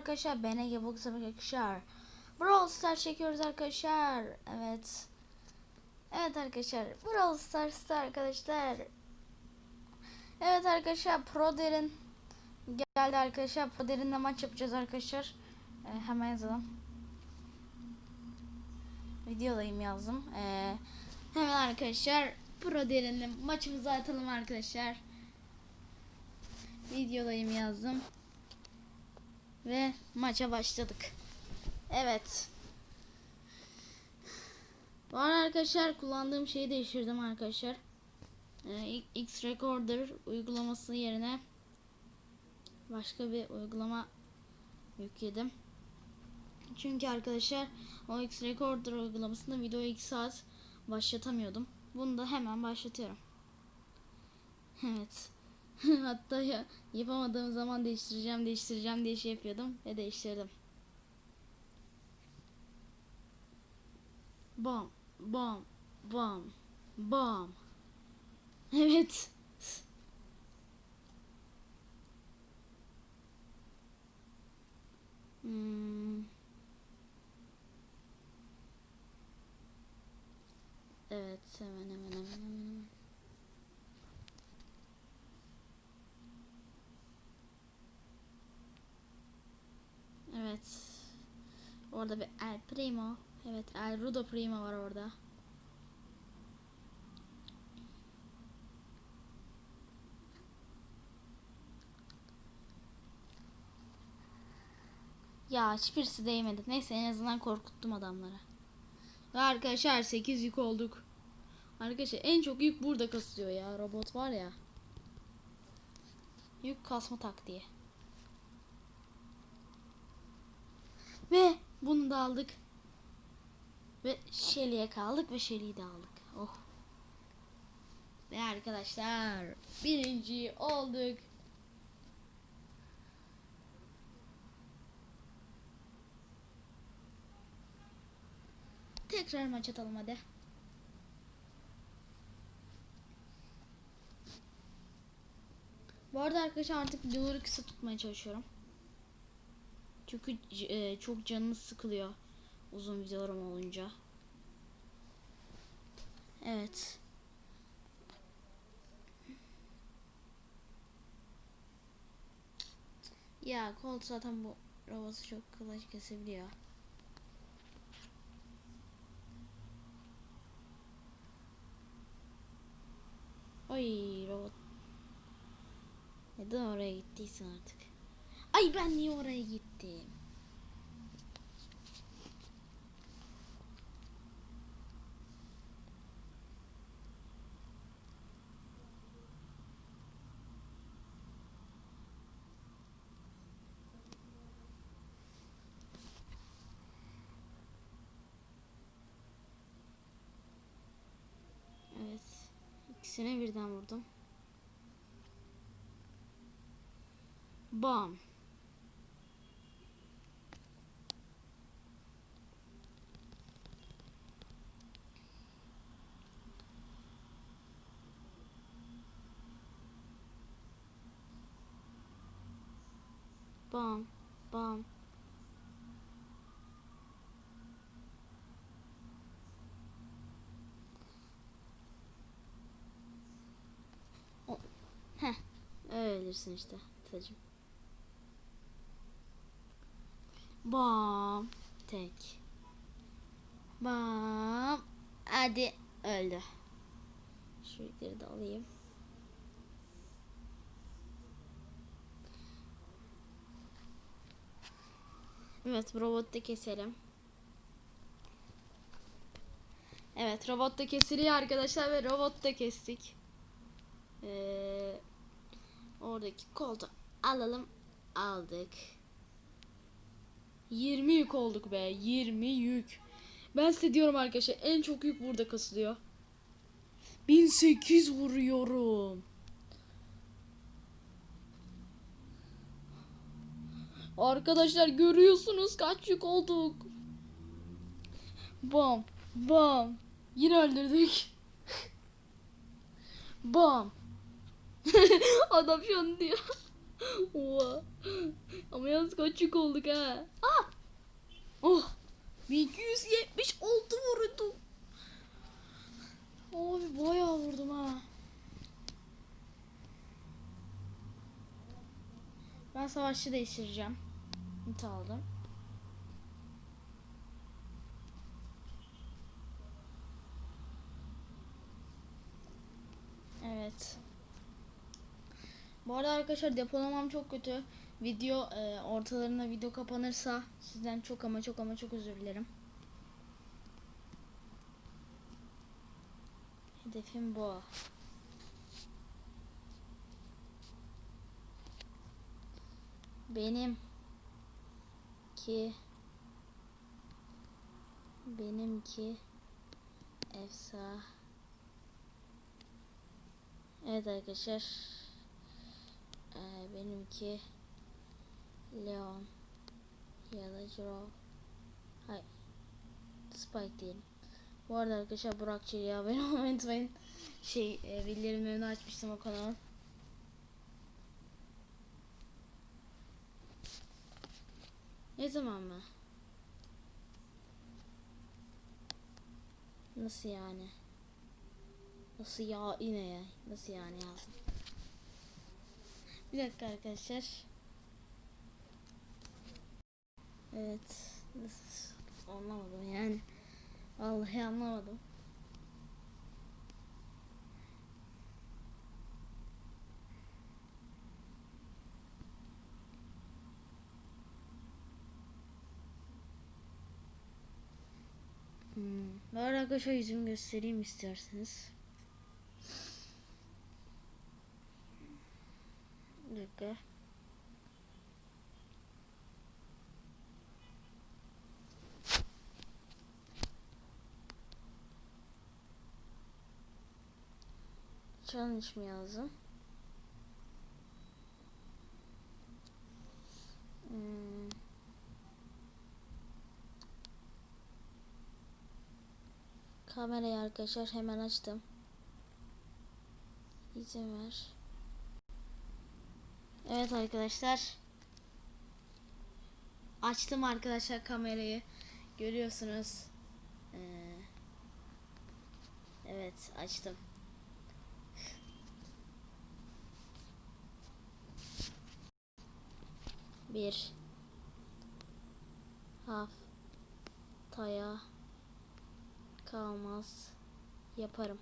arkadaşlar. Ben Ege Box'a arkadaşlar. Brawl Stars çekiyoruz arkadaşlar. Evet. Evet arkadaşlar. Brawl Stars'ta arkadaşlar. Evet arkadaşlar. Pro Derin geldi arkadaşlar. Pro Derin'le maç yapacağız arkadaşlar. Ee, hemen yazalım. Videodayım yazdım. Ee, hemen arkadaşlar. Pro Derin'le maçımızı atalım arkadaşlar. Videodayım yazdım. Ve maça başladık. Evet. Bu arkadaşlar kullandığım şeyi değiştirdim arkadaşlar. Ee, X Recorder uygulaması yerine başka bir uygulama yükledim. Çünkü arkadaşlar o X Recorder uygulamasında videoyu 2 saat başlatamıyordum. Bunu da hemen başlatıyorum. Evet. Hatta ya, yapamadığım zaman değiştireceğim, değiştireceğim diye şey yapıyordum ve değiştirdim. Bam, bam, bam, bam. Evet. Hmm. Evet, hemen hemen hemen hemen. hemen. Evet. Orada bir El Primo. Evet El Rudo Primo var orada. Ya hiçbirisi değmedi. Neyse en azından korkuttum adamları. Ve arkadaşlar 8 yük olduk. Arkadaşlar en çok yük burada kasıyor ya. Robot var ya. Yük kasma taktiği. Ve bunu da aldık. Ve Shelly'e kaldık ve Shelly'yi de aldık. Oh. Ve arkadaşlar birinci olduk. Tekrar maç atalım hadi. Bu arada arkadaşlar artık videoları kısa tutmaya çalışıyorum. Çünkü e, çok canımız sıkılıyor uzun videolarım olunca. Evet. Ya Colt zaten bu robotu çok kolay kesebiliyor. Oy robot. Neden oraya gittiysin artık? Ay ben niye oraya gittim? Evet. İkisine birden vurdum. Bam. Bam. Bam. O- Heh. Öylesin işte. Tacım. Bam. Tek. Bam. Hadi öldü. Şu de alayım. Evet robot da keselim. Evet robot da kesiliyor arkadaşlar ve robot da kestik. Ee, oradaki koltuğu alalım. Aldık. 20 yük olduk be. 20 yük. Ben size diyorum arkadaşlar en çok yük burada kasılıyor. 1008 vuruyorum. Arkadaşlar görüyorsunuz kaç yük olduk. Bam bam. Yine öldürdük. bam. Adam şu an diyor. Oha. Ama yalnız kaç yük olduk ha. Ah! Oh! 1276 vurdum. Abi bayağı vurdum ha. Ben savaşçı değiştireceğim. Hint aldım. Evet. Bu arada arkadaşlar depolamam çok kötü. Video e, ortalarında video kapanırsa sizden çok ama çok ama çok özür dilerim. Hedefim bu. Benim ki benimki efsa. Evet arkadaşlar. Ee, benimki Leon ya da Jiro. Hayır. Spike diyelim. Bu arada arkadaşlar Burak Çelik'e abone olmayı unutmayın. Şey e, bildirimlerini açmıştım o kanalın Ne zaman mı? Nasıl yani? Nasıl ya yine ya? Nasıl yani yazdım? Bir dakika arkadaşlar. Evet. Nasıl? Anlamadım yani. Vallahi anlamadım. Var arkadaşlar yüzümü göstereyim isterseniz. Bir dakika. Challenge mi yazdım? Kamerayı arkadaşlar hemen açtım. İzin ver. Evet arkadaşlar. Açtım arkadaşlar kamerayı. Görüyorsunuz. Ee, evet açtım. Bir haftaya kalmaz yaparım.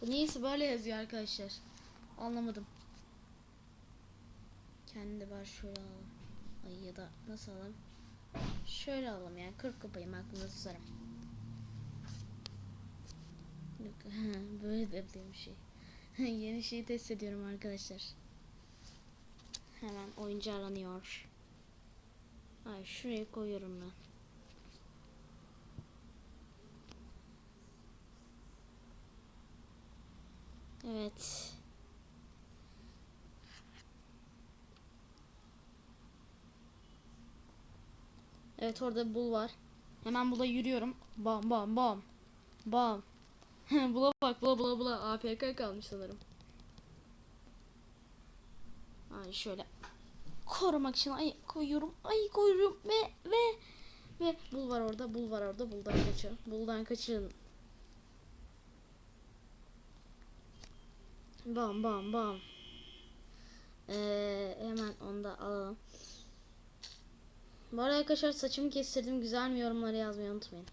Bu neyse böyle yazıyor arkadaşlar. Anlamadım. Kendi var şöyle alalım. Ay ya da nasıl alalım? Şöyle alalım yani 40 kupayım aklımda tutarım. Yok, böyle de bir şey. Yeni şeyi test ediyorum arkadaşlar. Hemen oyuncu aranıyor. Ay şuraya koyuyorum ben. Evet. Evet orada bul var. Hemen bula yürüyorum. Bam bam bam. Bam. bula bak bula bula bula. APK kalmış sanırım. Ay şöyle korumak için ay koyuyorum. Ay koyuyorum ve ve ve bul var orada. Bul var orada. Buldan kaçın. Buldan kaçın. Bam bam bam. Ee, hemen onu da alalım. Bu arada arkadaşlar saçımı kestirdim. Güzel mi yorumlara yazmayı unutmayın.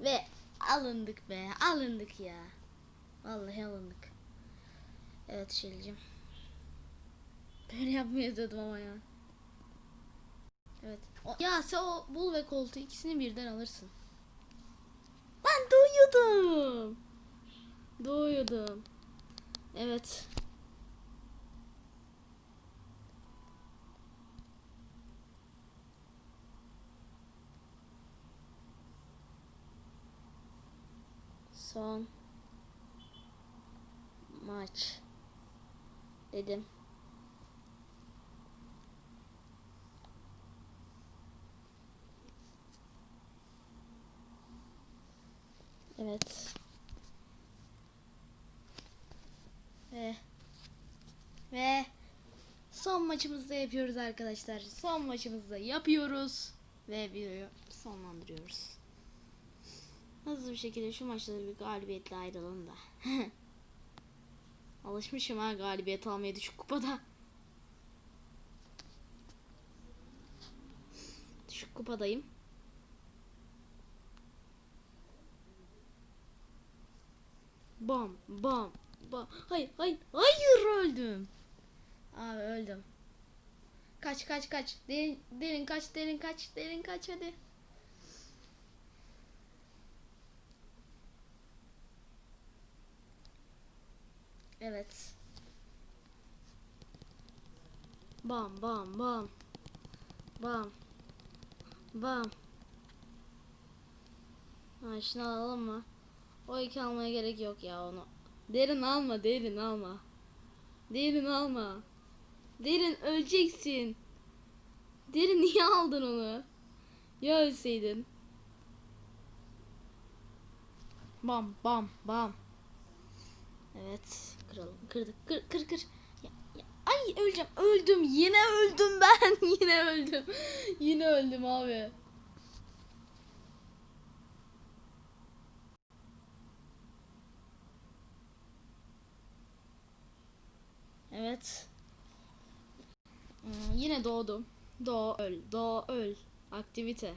Ve alındık be. Alındık ya. Vallahi alındık. Evet Şeli'cim. Böyle yapmayı dedim ama ya. Evet. O, ya sen o bul ve koltuğu ikisini birden alırsın. Ben doğuyordum. Doğuyordum. Evet. Son maç dedim. Evet. Ve son maçımızda yapıyoruz arkadaşlar. Son maçımızda yapıyoruz. Ve videoyu sonlandırıyoruz. Hızlı bir şekilde şu maçları bir galibiyetle ayrılalım da. Alışmışım ha galibiyet almaya düşük kupada. Düşük kupadayım. Bam bam bam. Hayır hayır hayır öldüm. Abi öldüm. Kaç kaç kaç. Derin derin kaç derin kaç derin kaç hadi. Evet. Bam bam bam. Bam. Bam. Ha şunu alalım mı? O iki almaya gerek yok ya onu. Derin alma derin alma. Derin alma. Derin öleceksin. Derin niye aldın onu? Ya ölseydin. Bam bam bam. Evet kıralım. Kırdık. Kır kır kır. Ya, ya, Ay öleceğim. Öldüm. Yine öldüm ben. Yine öldüm. Yine öldüm abi. Evet. Hmm, yine doğdum. Doğ öl. Doğ öl. Aktivite.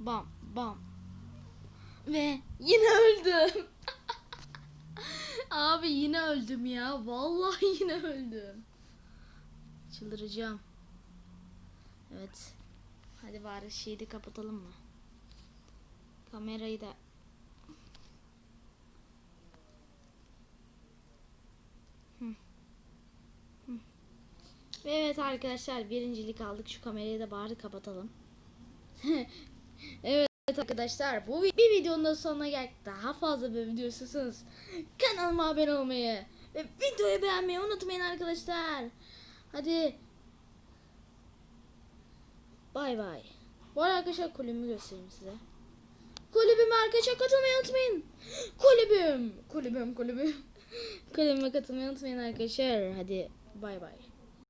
Bam bam. Ve yine öldüm. Abi yine öldüm ya. Vallahi yine öldüm. Çıldıracağım. Evet. Hadi bari şeyi de kapatalım mı? Kamerayı da Evet arkadaşlar birincilik aldık. Şu kamerayı da bari kapatalım. evet arkadaşlar bu bir videonun da sonuna geldik. Daha fazla böyle video istiyorsanız kanalıma abone olmayı ve videoyu beğenmeyi unutmayın arkadaşlar. Hadi. Bay bay. Bu arada arkadaşlar kulübümü göstereyim size. Kulübüme arkadaşlar katılmayı unutmayın. Kulübüm. Kulübüm kulübüm. Kulübüme katılmayı unutmayın arkadaşlar. Hadi bay bay.